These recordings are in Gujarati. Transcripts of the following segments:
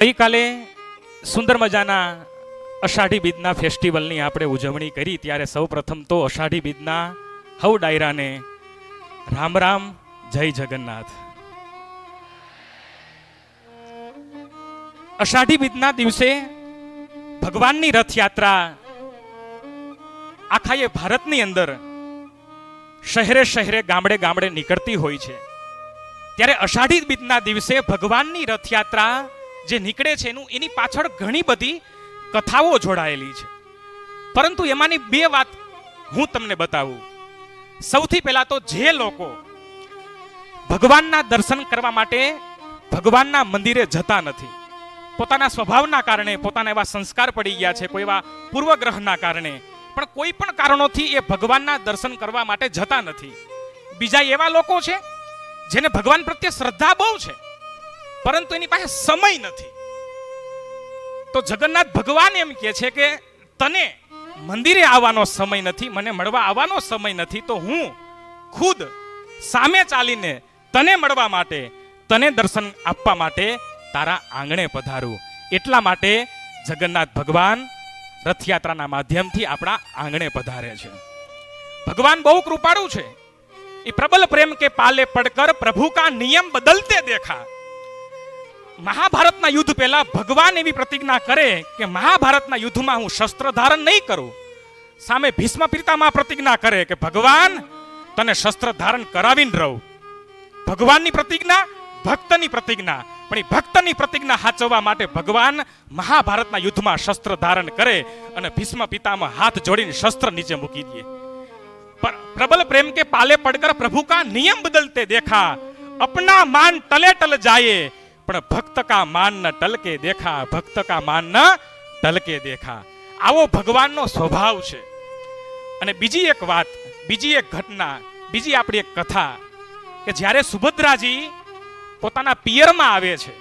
ગઈકાલે સુંદર મજાના અષાઢી બીજના ફેસ્ટિવલની આપણે ઉજવણી કરી. ત્યારે સૌ તો અષાઢી બીજના હવ ડાયરાને રામ રામ, જય જગન્નાથ. અષાઢી બીજના દિવસે ભગવાનની રથયાત્રા આખા એ ભારતની અંદર શહેરે શહેરે ગામડે ગામડે નીકળતી હોય છે. ત્યારે અષાઢી બીજના દિવસે ભગવાનની રથયાત્રા જે નીકળે છે એનું, એની પાછળ ઘણી બધી કથાઓ જોડાયેલી છે. પરંતુ એમાંની બે વાત હું તમને બતાવું. સૌથી પહેલા તો જે લોકો ભગવાનના દર્શન કરવા માટે ભગવાનના મંદિરે જતા નથી, પોતાના સ્વભાવના કારણે, પોતાના એવા સંસ્કાર પડી ગયા છે, કોઈ એવા પૂર્વગ્રહના કારણે, પણ કોઈ પણ કારણોથી એ ભગવાનના દર્શન કરવા માટે જતા નથી. બીજા એવા લોકો છે જેને ભગવાન પ્રત્યે શ્રદ્ધા બહુ છે. પરંતુ એની પાસે સમય નથી. તો જગન્નાથ ભગવાન એમ કહે છે કે, તને મંદિરે આવવાનો સમય નથી, મને મળવા આવવાનો સમય નથી, તો હું ખુદ સામે ચાલીને તને મળવા માટે, તને દર્શન આપવા માટે તારા આંગણે પધારું. એટલા માટે જગન્નાથ ભગવાન રથયાત્રાના માધ્યમથી આપણા આંગણે પધારે છે. ભગવાન બહુ કૃપાળુ છે. એ પ્રબલ પ્રેમ કે પાલે પડકર પ્રભુ કા નિયમ બદલતે દેખા. મહાભારતના યુદ્ધ પહેલા ભગવાન એવી પ્રતિજ્ઞા કરે કે મહાભારતના યુદ્ધમાં હું શસ્ત્ર ધારણ નહીં કરું. સામે ભીષ્મ પિતામાં પ્રતિજ્ઞા કરે કે ભગવાન, તને શસ્ત્ર ધારણ કરાવીને રહું. ભગવાનની પ્રતિજ્ઞા, ભક્તની પ્રતિજ્ઞા. પણ એ ભક્તની પ્રતિજ્ઞા સાચવવા માટે ભગવાન મહાભારતના યુદ્ધમાં શસ્ત્ર ધારણ કરે અને ભીષ્મ પિતામાં હાથ જોડીને શસ્ત્ર નીચે મૂકી દે. પ્રબલ પ્રેમ કે પાલે પડકર પ્રભુ કા નિયમ બદલતે દેખા. અપના માન ટલે ટલ જાયે. પણ ભક્ત કા માન ન ટલકે દેખા, ભક્ત કા માન ન ટલકે દેખા. આવો ભગવાનનો સ્વભાવ છે. અને બીજી એક વાત, બીજી એક ઘટના, બીજી આપણી એક કથા કે જ્યારે સુભદ્રાજી પોતાના પિયરમાં આવે છે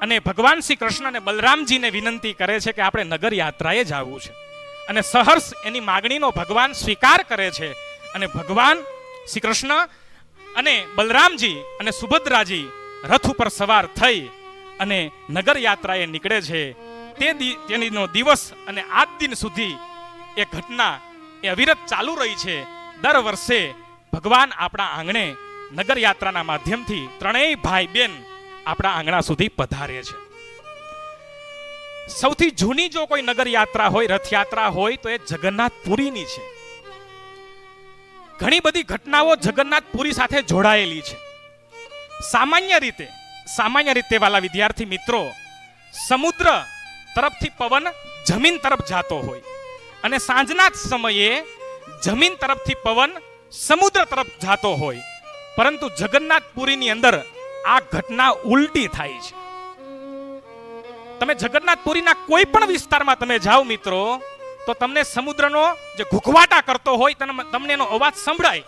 અને ભગવાન શ્રી કૃષ્ણ અને બલરામજીને વિનંતી કરે છે કે આપણે નગર યાત્રાએ જવું છે. અને સહર્ષ એની માગણીનો ભગવાન સ્વીકાર કરે છે અને ભગવાન શ્રી કૃષ્ણ અને બલરામજી અને સુભદ્રાજી રથ ઉપર સવાર થઈ અને નગર યાત્રાએ નીકળે છે. તે તેનો દિવસ અને આજ દિન સુધી એ ઘટના એ અવિરત ચાલુ રહી છે. દર વર્ષે ભગવાન આપણા આંગણે નગર યાત્રાના માધ્યમથી ત્રણેય ભાઈ બેન આપણા આંગણા સુધી પધારે છે. સૌથી જૂની જો કોઈ નગર યાત્રા હોય, રથયાત્રા હોય, તો એ જગન્નાથપુરીની છે. ઘણી બધી ઘટનાઓ જગન્નાથપુરી સાથે જોડાયેલી છે. સામાન્ય રીતે સામાન્ય રીતે વાલા વિદ્યાર્થી મિત્રો, સમુદ્ર તરફથી પવન જમીન તરફ જાતો હોય અને સાંજના જ સમયે જમીન તરફથી પવન સમુદ્ર તરફ જાતો હોય. પરંતુ જગન્નાથપુરીની અંદર આ ઘટના ઉલટી થાય છે. તમે જગન્નાથપુરીના કોઈ પણ વિસ્તારમાં તમે જાઓ મિત્રો, તો તમને સમુદ્રનો જે ઘૂઘવાટા કરતો હોય તમને એનો અવાજ સંભળાય.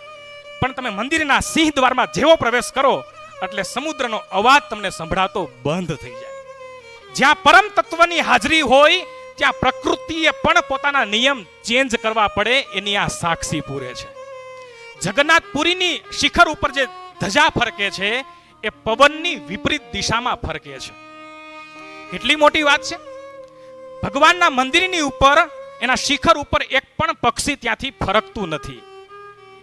પણ તમે મંદિરના સિંહ દ્વારમાં જેવો પ્રવેશ કરો એટલે સમુદ્રનો અવાજ તમને સંભળાતો બંધ થઈ જાય. જ્યાં પરમ તત્વની હાજરી હોય, ત્યાં પ્રકૃતિએ પણ પોતાના નિયમ ચેન્જ કરવા પડે એની આ સાક્ષી પૂરે છે. જગન્નાથપુરીની શિખર ઉપર જે ધજા ફરકે છે, એ પવનની વિપરીત દિશામાં ફરકે છે. કેટલી મોટી વાત છે? ભગવાનના મંદિરની ઉપર, એના શિખર ઉપર એક પણ પક્ષી ત્યાંથી ફરકતું નથી.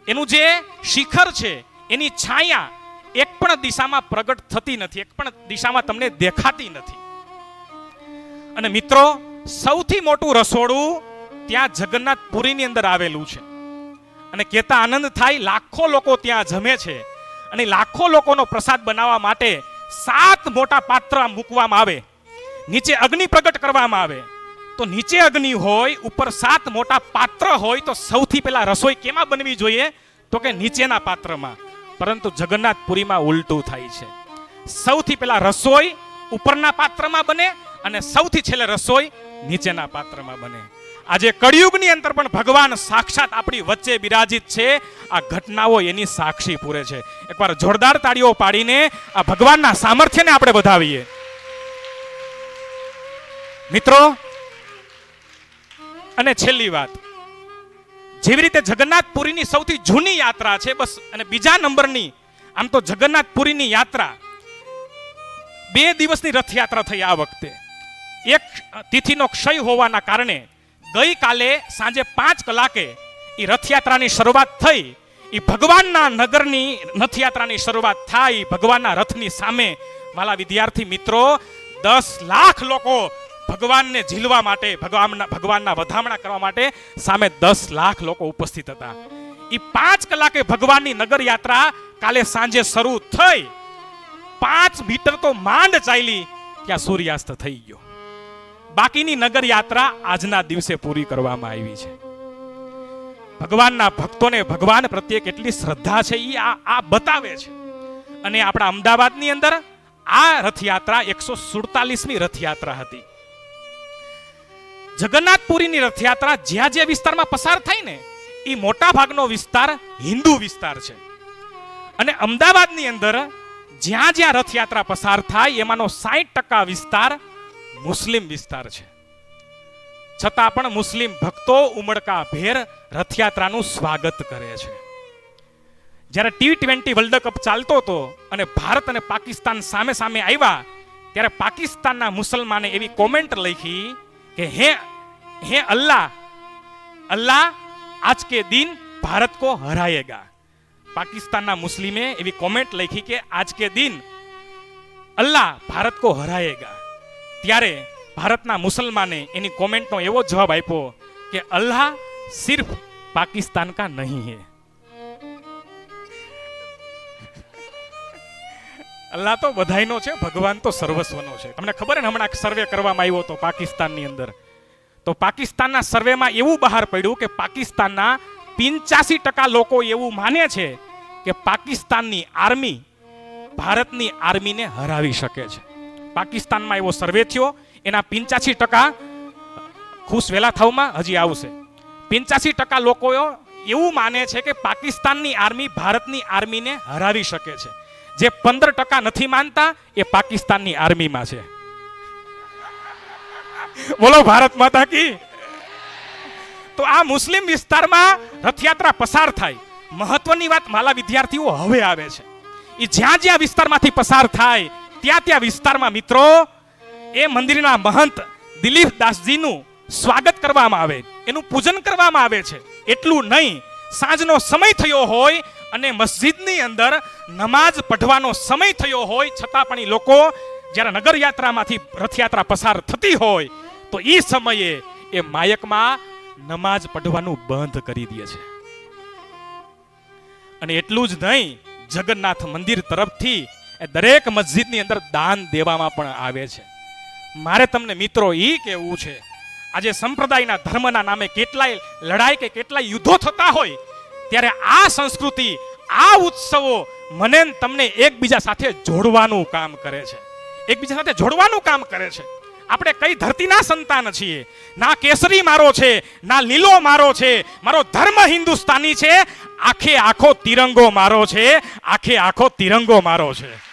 એનું જે શિખર છે, એની છાયા એક પણ દિશામાં પ્રગટ થતી નથી, એક પણ દિશામાં તમને દેખાતી નથી. અને મિત્રો, સૌથી મોટું રસોડું ત્યાં જગન્નાથપુરીની અંદર આવેલું છે. અને કહેતા આનંદ થાય, લાખો લોકો ત્યાં જમે છે. અને લાખો લોકોનો પ્રસાદ બનાવવા માટે સાત મોટા પાત્ર મૂકવામાં આવે. નીચે અગ્નિ પ્રગટ કરવામાં આવે. તો નીચે અગ્નિ હોય, ઉપર સાત મોટા પાત્ર હોય, તો સૌથી પહેલા રસોઈ કેમાં બનવી જોઈએ? તો કે નીચેના પાત્રમાં. પરંતુ જગન્નાથપુરીમાં ઉલટું થાય છે. સૌથી પહેલા રસોઈ ઉપરના પાત્રમાં બને અને સૌથી છેલ્લે રસોઈ નીચેના પાત્રમાં બને. આજે કળિયુગની અંદર પણ ભગવાન સાક્ષાત આપણી વચ્ચે બિરાજિત છે. આ ઘટનાઓ એની સાક્ષી પૂરે છે. એકવાર જોરદાર તાળીઓ પાડીને આ ભગવાનના સામર્થ્યને આપણે વધાવીએ. મિત્રો, અને છેલ્લી વાત. જેવી રીતે જગન્નાથપુરીની સૌથી જૂની યાત્રા છે, બસ, અને બીજા નંબરની, આમ તો જગન્નાથપુરીની યાત્રા, બે દિવસની રથયાત્રા થઈ આ વખતે. એક તિથિનો ક્ષય હોવાના કારણે ગઈકાલે સાંજે પાંચ કલાકે એ રથયાત્રાની શરૂઆત થઈ. એ ભગવાનના નગરની રથયાત્રાની શરૂઆત થાય. ભગવાનના રથની સામે મારા વિદ્યાર્થી મિત્રો, દસ લાખ લોકો ભગવાનને ઝીલવા માટે, ભગવાનના ભગવાનના વધામણા કરવા માટે સામે દસ લાખ લોકો ઉપસ્થિત હતા. એ પાંચ કલાકે ભગવાનની નગર યાત્રા કાલે સાંજે શરૂ થઈ. પાંચ મીટર તો માંડ ચાલી, ત્યાં સૂર્યાસ્ત થઈ ગયો. બાકીની નગર યાત્રા આજના દિવસે પૂરી કરવામાં આવી છે. ભગવાનના ભક્તોને ભગવાન પ્રત્યે કેટલી શ્રદ્ધા છે એ આ આ બતાવે છે. અને આપણા અમદાવાદની અંદર આ રથયાત્રા એકસો સુડતાલીસમી રથયાત્રા હતી. જગન્નાથપુરીની રથયાત્રા જ્યાં જ્યાં વિસ્તારમાં પસાર થાય ને, એ મોટા ભાગનો વિસ્તાર હિન્દુ વિસ્તાર છે. અને અમદાવાદની અંદર જ્યાં જ્યાં રથયાત્રા પસાર થાય, એમાંનો સાહીઠ ટકા વિસ્તાર મુસ્લિમ વિસ્તાર છે. છતાં પણ મુસ્લિમ ભક્તો ઉમળકા ભેર રથયાત્રાનું સ્વાગત કરે છે. જ્યારે ટી ટ્વેન્ટી વર્લ્ડ કપ ચાલતો હતો અને ભારત અને પાકિસ્તાન સામે સામે આવ્યા, ત્યારે પાકિસ્તાનના મુસલમાને એવી કોમેન્ટ લખી કે હે હે અલ્લાહ અલ્લાહ આજ કે દિન ભારત કો હરાયેગા. પાકિસ્તાનના મુસ્લિમે એવી કોમેન્ટ લખી કે આજ કે દિન અલ્લાહ ભારત કો હરાયેગા. ત્યારે ભારતના મુસલમાને એની કોમેન્ટનો એવો જવાબ આપ્યો કે અલ્લાહ સિર્ફ પાકિસ્તાન કા નહીં હે. અલ્લાહ તો બધાયનો છે, ભગવાન તો સર્વસ્વનો છે. તમને ખબર ને હમણાં સર્વે કરવામાં આવ્યો હતો પાકિસ્તાનની અંદર. તો પાકિસ્તાનના સર્વેમાં એવું બહાર પડ્યું કે પાકિસ્તાનના પિંચાસી ટકા લોકો એવું માને છે કે પાકિસ્તાનની આર્મી ભારતની આર્મીને હરાવી શકે છે. પાકિસ્તાનમાં એવો સર્વે થયો, એના પિંચાસી ટકા ખુશ વેલા થવામાં હજી આવશે. પિંચાસી ટકા લોકો એવું માને છે કે પાકિસ્તાનની આર્મી ભારતની આર્મીને હરાવી શકે છે. જે પંદર ટકા નથી માનતા, એ પાકિસ્તાનની આર્મીમાં છે. બોલો ભારત માતા કી. તો આ મુસ્લિમ વિસ્તારમાં રથયાત્રા પસાર થાય. મહત્વની વાત માલા વિદ્યાર્થીઓ હવે આવે છે. એ જ્યાં જ્યાં વિસ્તારમાંથી પસાર થાય, ત્યાં ત્યાં વિસ્તારમાં મિત્રો, એ મંદિરના મહંત દિલીપ દાસજીનું સ્વાગત કરવામાં આવે. એનું પૂજન કરવામાં આવે છે. એટલું નહીં, સાંજનો સમય થયો હોય અને મસ્જિદની અંદર નમાઝ પઢવાનો સમય થયો હોય, છતાં પણ લોકો જ્યારે નગર યાત્રામાંથી રથયાત્રા પસાર થતી હોય, તો એ સમયે એ માયકમાં નમાઝ પઢવાનું બંધ કરી દે છે. અને એટલું જ નહીં, જગન્નાથ મંદિર તરફથી દરેક મસ્જિદની અંદર દાન દેવામાં પણ આવે છે. મારે તમને મિત્રો એ કહેવું છે, આજે સંપ્રદાયના ધર્મના નામે કેટલાય લડાઈ કે કેટલાય યુદ્ધો થતા હોય ત્યારે આ સંસ્કૃતિ, આ ઉત્સવો મને તમને એકબીજા સાથે જોડવાનું કામ કરે છે. એકબીજા સાથે જોડવાનું કામ કરે છે. આપણે કઈ ધરતીના સંતાન છીએ, ના કેસરી મારો છે, ના લીલો મારો છે, મારો ધર્મ હિન્દુસ્તાની છે, આખે આખો તિરંગો મારો છે, આખે આખો તિરંગો મારો છે.